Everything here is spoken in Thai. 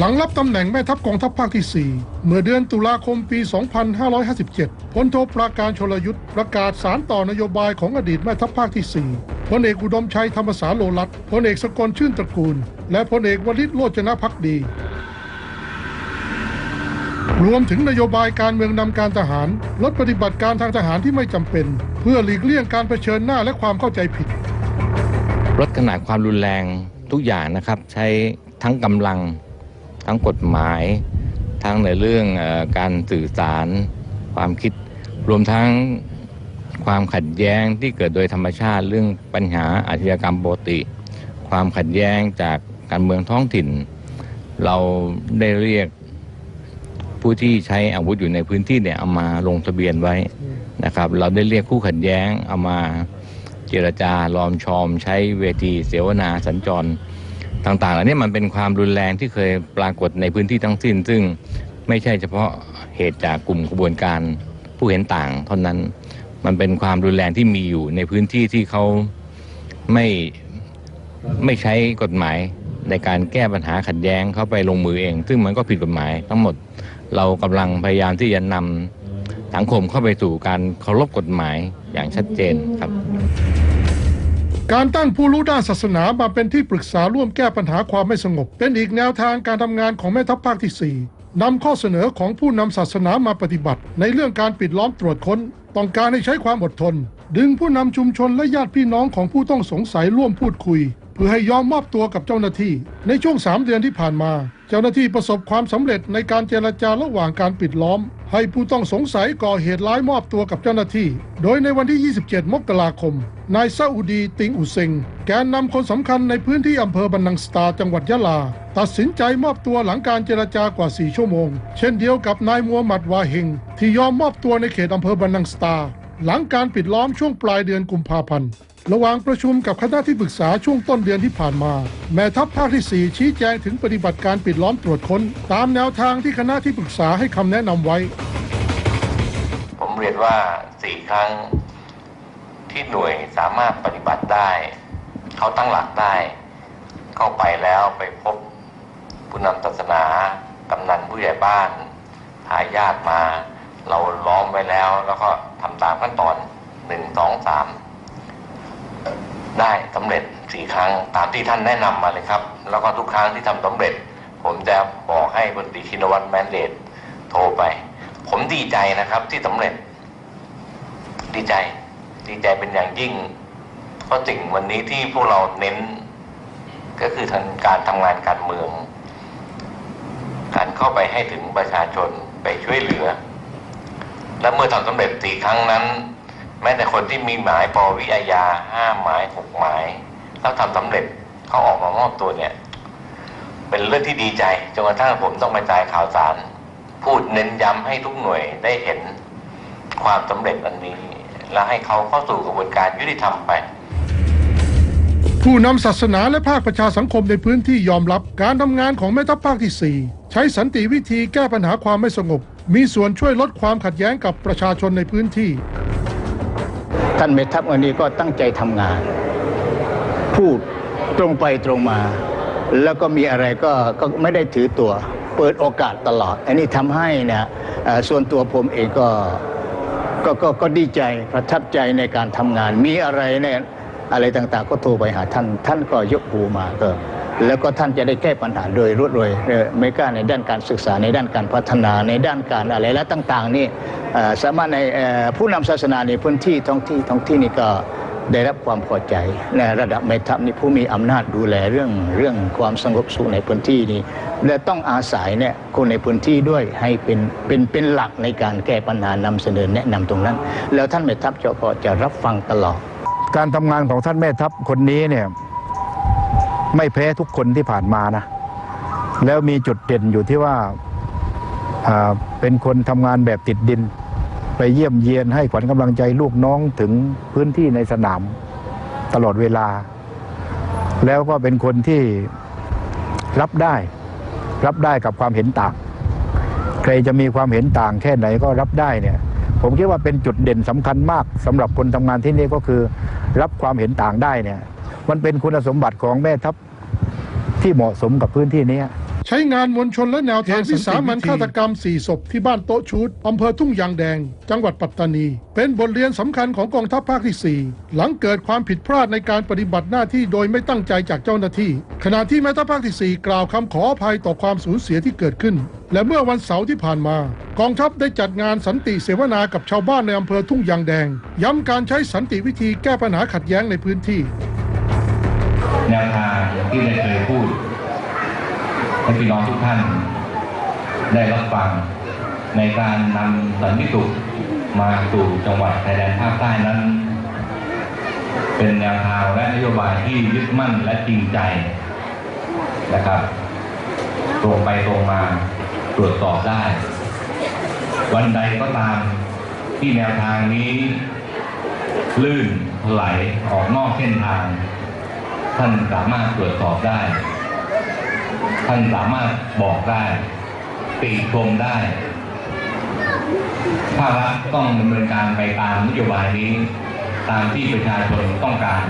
หลังรับตำแหน่งแม่ทัพกองทัพภาคที่ 4 เมื่อเดือนตุลาคมปี 2557 พลโทปราการชลยุทธ์ประกาศสารต่อนโยบายของอดีตแม่ทัพภาคที่ 4 พลเอกอุดมชัยธรรมสาโลลัตพลเอกสกลชื่นตระกูล และพลเอกวลิตโลจนพักดี รวมถึงนโยบายการเมืองนำการทหาร ลดปฏิบัติการทางทหารที่ไม่จำเป็น เพื่อหลีกเลี่ยงการเผชิญหน้าและความเข้าใจผิดลดขนาดความรุนแรงทุกอย่างนะครับ ใช้ทั้งกำลัง ทั้งกฎหมาย ทั้งในเรื่องอการสื่อสารความคิด รวมทั้งความขัดแย้งที่เกิดโดยธรรมชาติเรื่องปัญหาอาชญากรรมปกติ ความขัดแย้งจากการเมืองท้องถิ่น เราได้เรียกผู้ที่ใช้อาวุธอยู่ในพื้นที่เนี่ยเอามาลงทะเบียนไว้นะครับ เราได้เรียกคู่ขัดแย้งเอามาเจรจาลอมชอม ใช้เวทีเสวนาสัญจร ต่างๆเหล่านี้มันเป็นความรุนแรงที่เคยปรากฏในพื้นที่ทั้งสิ้น ซึ่งไม่ใช่เฉพาะเหตุจากกลุ่มขบวนการผู้เห็นต่างเท่านั้น มันเป็นความรุนแรงที่มีอยู่ในพื้นที่ที่เขาไม่ไม่ใช้กฎหมายในการแก้ปัญหาขัดแย้งเขาไปลงมือเอง ซึ่งมันก็ผิดกฎหมายทั้งหมดเรากำลังพยายามที่จะนำสังคมเข้าไปสู่การเคารพกฎหมายอย่างชัดเจนครับ การตั้งผู้รู้ด้านศาสนามาเป็นที่ปรึกษาร่วมแก้ปัญหาความไม่สงบ เป็นอีกแนวทางการทำงานของแม่ทัพภาคที่ 4นำข้อเสนอของผู้นำศาสนามาปฏิบัติ ในเรื่องการปิดล้อมตรวจค้น ต้องการให้ใช้ความอดทน ดึงผู้นำชุมชนและญาติพี่น้องของผู้ต้องสงสัยร่วมพูดคุย เพื่อให้ยอมมอบตัวกับเจ้าหน้าที่ ในช่วง 3 เดือนที่ผ่านมา เจ้าหน้าที่ประสบความสำเร็จในการเจรจาระหว่างการปิดล้อม ให้ผู้ต้องสงสัยก่อเหตุร้ายมอบตัวกับเจ้าหน้าที่ โดยในวันที่ 27 มกราคม นายซาอุดีติงอุเซง แกนนำคนสำคัญในพื้นที่อำเภอบันนังสตาจังหวัดยะลา ตัดสินใจมอบตัวหลังการเจรจากว่า 4 ชั่วโมง เช่นเดียวกับนายมัวหมัดวาเฮงที่ยอมมอบตัวในเขตอำเภอบันนังสตา หลังการปิดล้อมช่วงปลายเดือนกุมภาพันธ์ ระหว่างประชุมกับคณะที่ปรึกษาช่วงต้นเดือนที่ผ่านมา แม่ทัพภาคที่ 4 ชี้แจงถึงปฏิบัติการปิดล้อมตรวจค้น ตามแนวทางที่คณะที่ปรึกษาให้คำแนะนำไว้ ผมเรียนว่าสี่ครั้งที่หน่วยสามารถปฏิบัติได้ เขาตั้งหลักได้ เข้าไปแล้วไปพบผู้นำศาสนากำนันผู้ใหญ่บ้านหาญาติมา เราล้อมไว้แล้ว แล้วก็ทำตามขั้นตอนหนึ่งสองสามได้สำเร็จสี่ครั้งตามที่ท่านแนะนำมาเลยครับ แล้วก็ทุกครั้งที่ทำสำเร็จ ผมจะบอกให้พลตรีชินวัตรแมนเดตโทรไป ผมดีใจนะครับที่สำเร็จ ดีใจ ดีใจเป็นอย่างยิ่ง เพราะสิ่งวันนี้ที่พวกเราเน้น ก็คือทางการทำงานการเมือง การเข้าไปให้ถึงประชาชนไปช่วยเหลือ และเมื่อทำสำเร็จสี่ครั้งนั้น แม้แต่คนที่มีหมายปวิอาญาห้าหมายหกหมายแล้วทำสำเร็จเขาออกมามอบตัวเนี่ย เป็นเรื่องที่ดีใจจนกระทั่งผมต้องกระจายข่าวสาร พูดเน้นย้ำให้ทุกหน่วยได้เห็นความสำเร็จอันนี้ และให้เขาเข้าสู่กระบวนการยุติธรรมไปผู้นำศาสนาและภาคประชาสังคมในพื้นที่ยอมรับการทำงานของแม่ทัพภาคที่ 4 ใช้สันติวิธีแก้ปัญหาความไม่สงบ มีส่วนช่วยลดความขัดแย้งกับประชาชนในพื้นที่ ท่านเมทัพวันนี้ก็ตั้งใจทำงาน พูดตรงไปตรงมา แล้วก็มีอะไรก็ก็ไม่ได้ถือตัว เปิดโอกาสตลอด อันนี้ทำให้เนี่ยส่วนตัวผมเองก็ก็ก็ก็ดีใจประทับใจในการทำงาน มีอะไรเนี่ยอะไรต่างๆ ก็โทรไปหาท่าน ท่านก็ยกหูมาก็ แล้วก็ท่านจะได้แก้ปัญหาโดยรวดเร็วเมกาในด้านการศึกษาในด้านการพัฒนาในด้านการอะไรและต่างๆนี่สามารถในผู้นำศาสนาในพื้นที่ท้องที่ท้องที่นี่ก็ได้รับความพอใจในระดับแม่ทัพนี่ผู้มีอำนาจดูแลเรื่องเรื่องความสงบสุขในพื้นที่นี่และต้องอาศัยเนี่ยคนในพื้นที่ด้วยให้เป็นเป็นเป็นหลักในการแก้ปัญหานำเสนอแนะนำตรงนั้น แล้วท่านแม่ทัพเจะก็จะรับฟังตลอด การทำงานของท่านแม่ทัพคนนี้เนี่ย ไม่แพ้ทุกคนที่ผ่านมานะ แล้วมีจุดเด่นอยู่ที่ว่าเป็นคนทำงานแบบติดดิน ไปเยี่ยมเยียนให้ขวัญกำลังใจลูกน้องถึงพื้นที่ในสนามตลอดเวลา แล้วก็เป็นคนที่รับได้ รับได้กับความเห็นต่าง ใครจะมีความเห็นต่างแค่ไหนก็รับได้เนี่ยผมคิดว่าเป็นจุดเด่นสำคัญมากสำหรับคนทำงานที่นี่ก็คือ รับความเห็นต่างได้เนี่ย มันเป็นคุณสมบัติของแม่ทัพ ที่เหมาะสมกับพื้นที่นี้ ใช้งานมวลชนและแนวทางวิสามันฆาตกรรม 4 ศพที่บ้านโต๊ะชุดอำเภอทุ่งยางแดง จังหวัดปัตตานี เป็นบทเรียนสำคัญของกองทัพภาคที่ 4 หลังเกิดความผิดพลาดในการปฏิบัติหน้าที่โดยไม่ตั้งใจจากเจ้าหน้าที่ ขณะที่แม่ทัพภาคที่ 4 กล่าวคำขออภัยต่อความสูญเสียที่เกิดขึ้น และเมื่อวันเสาร์ที่ผ่านมา กองทัพได้จัดงานสันติเสวนากับชาวบ้านในอำเภอทุ่งยางแดง ย้ำการใช้สันติวิธีแก้ปัญหาขัดแย้งในพื้นที่แนวทางที่ได้เคยพูด ให้พี่น้องทุกท่านได้รับฟังในการนำสันติสุขมาสู่จังหวัดชายแดนภาคใต้นั้น เป็นแนวทางและนโยบายที่ยึดมั่นและจริงใจนะครับตรงไปตรงมาตรวจสอบได้ วันใดก็ตามที่แนวทางนี้ ลื่นไหลออกนอกเส้นทาง ท่านสามารถตรวจสอบได้ ท่านสามารถบอกได้ติชมได้ภาครัฐต้องดำเนินการไปตามนโยบายนี้ ตามที่ประชาชนต้องการ